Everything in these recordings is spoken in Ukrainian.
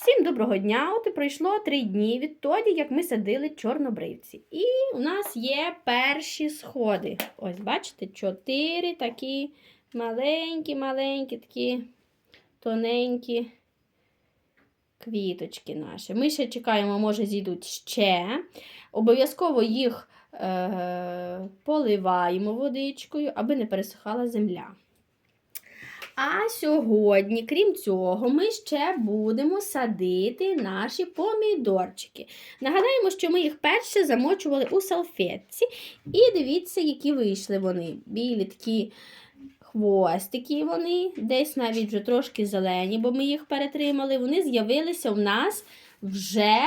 Всім доброго дня! От і пройшло три дні відтоді, як ми садили чорнобривці. І у нас є перші сходи. Ось, бачите, чотири такі маленькі-маленькі, такі тоненькі квіточки наші. Ми ще чекаємо, може, зійдуть ще. Обов'язково їх е- поливаємо водичкою, аби не пересихала земля. А сьогодні, крім цього, ми ще будемо садити наші помідорчики. Нагадаємо, що ми їх перше замочували у салфетці. І дивіться, які вийшли вони. Білі такі хвостики вони, десь навіть вже трошки зелені, бо ми їх перетримали. Вони з'явилися у нас вже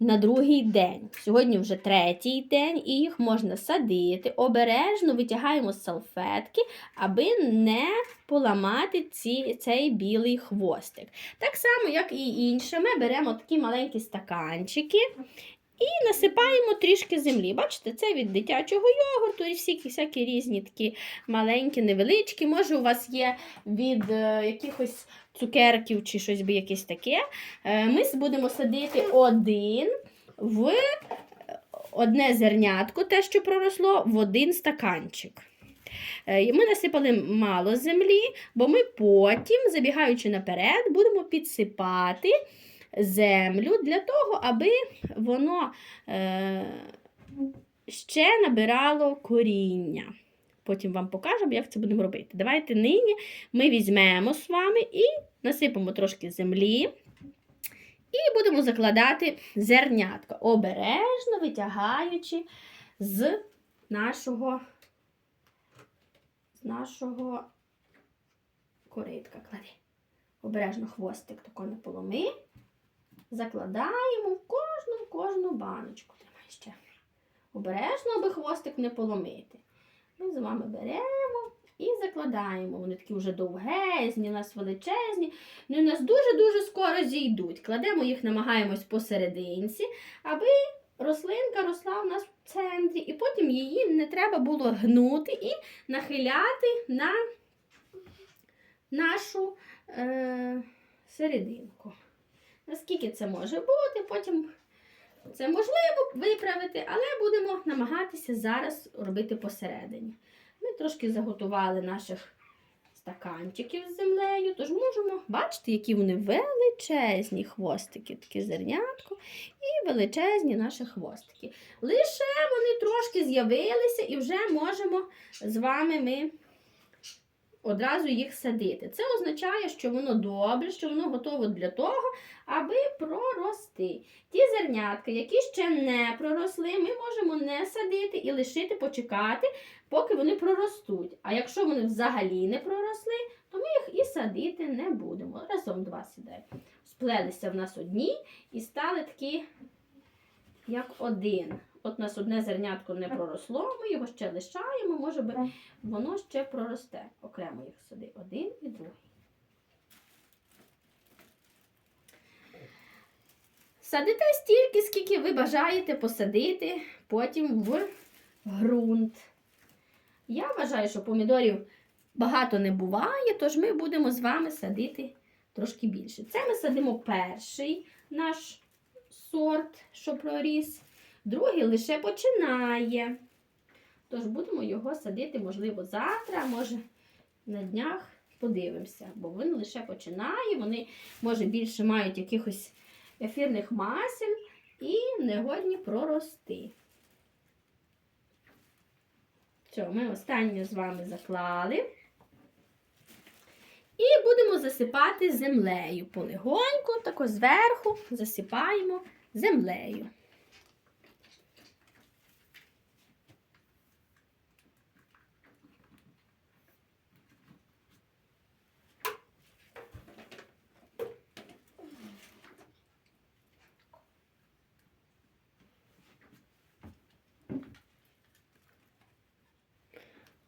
на другий день. Сьогодні вже третій день, і їх можна садити. Обережно витягаємо салфетки, аби не поламати ці, цей білий хвостик. Так само, як і інше, ми беремо такі маленькі стаканчики. І насипаємо трішки землі. Бачите, це від дитячого йогурту і всякі, всякі різні такі маленькі, невеличкі. Може, у вас є від е, якихось цукерків чи щось би якесь таке. Е, ми будемо садити один в одне зернятко, те, що проросло, в один стаканчик. Е, Ми насипали мало землі, бо ми потім, забігаючи наперед, будемо підсипати землю для того, аби воно е, ще набирало коріння. Потім вам покажемо, як це будемо робити. Давайте нині ми візьмемо з вами і насипемо трошки землі. І будемо закладати зернятка, обережно витягаючи з нашого, з нашого коритка. Клади. Обережно хвостик тако не поломи. Закладаємо в кожну в кожну баночку. Тримай ще. Обережно, аби хвостик не поломити. Ми з вами беремо і закладаємо. Вони такі вже довгезні, у нас величезні. Ну, у нас дуже-дуже скоро зійдуть. Кладемо їх, намагаємось посерединці, аби рослинка росла у нас в центрі, і потім її не треба було гнути і нахиляти на нашу е, серединку. Наскільки це може бути, потім це можливо виправити, але будемо намагатися зараз робити посередині. Ми трошки заготували наших стаканчиків з землею, тож можемо бачити, які вони величезні хвостики, такі зернятко, і величезні наші хвостики. Лише вони трошки з'явилися і вже можемо з вами ми одразу їх садити. Це означає, що воно добре, що воно готово для того, аби прорости. Ті зернятка, які ще не проросли, ми можемо не садити і лишити почекати, поки вони проростуть. А якщо вони взагалі не проросли, то ми їх і садити не будемо. Разом два сідай. Сплелися в нас одні і стали такі, як один. От у нас одне зернятко не проросло, ми його ще лишаємо, може би воно ще проросте. Окремо їх сади. Один і другий. Садите стільки, скільки ви бажаєте посадити потім в ґрунт. Я вважаю, що помідорів багато не буває, тож ми будемо з вами садити трошки більше. Це ми садимо перший наш сорт, що проріс, другий лише починає. Тож будемо його садити, можливо, завтра, може на днях подивимося, бо він лише починає, вони, може, більше мають якихось ефірних масел і не годні прорости. Все, ми останнє з вами заклали. І будемо засипати землею. Полегоньку, тако зверху засипаємо землею.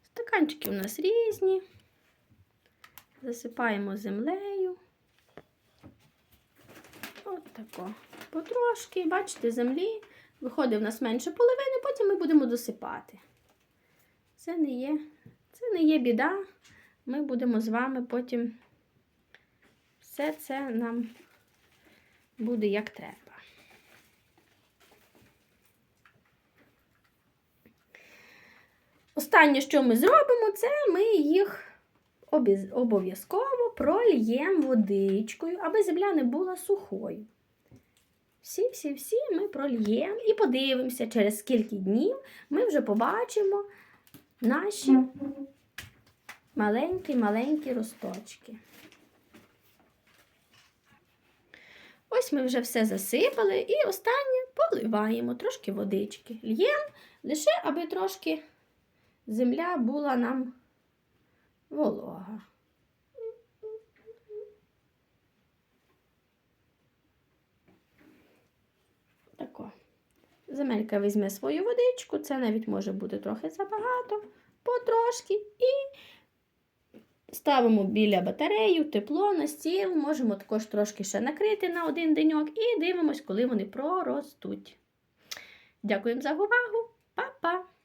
Стаканчики у нас різні. Засипаємо землею. От тако. Потрошки, бачите, землі. Виходить в нас менше половини, потім ми будемо досипати. Це не є, це не є біда. Ми будемо з вами потім все це нам буде як треба. Останнє, що ми зробимо, це ми їх обов'язково прольємо водичкою, аби земля не була сухою. Всі-всі-всі ми прольємо і подивимося, через скільки днів ми вже побачимо наші маленькі-маленькі росточки. Ось ми вже все засипали і останнє поливаємо трошки водички. Л'ємо лише, аби трошки земля була нам волога. Тако. Земелька візьме свою водичку, це навіть може бути трохи забагато, потрошки. І ставимо біля батарею, тепло на стіл, можемо також трошки ще накрити на один деньок і дивимось, коли вони проростуть. Дякуємо за увагу. Па-па!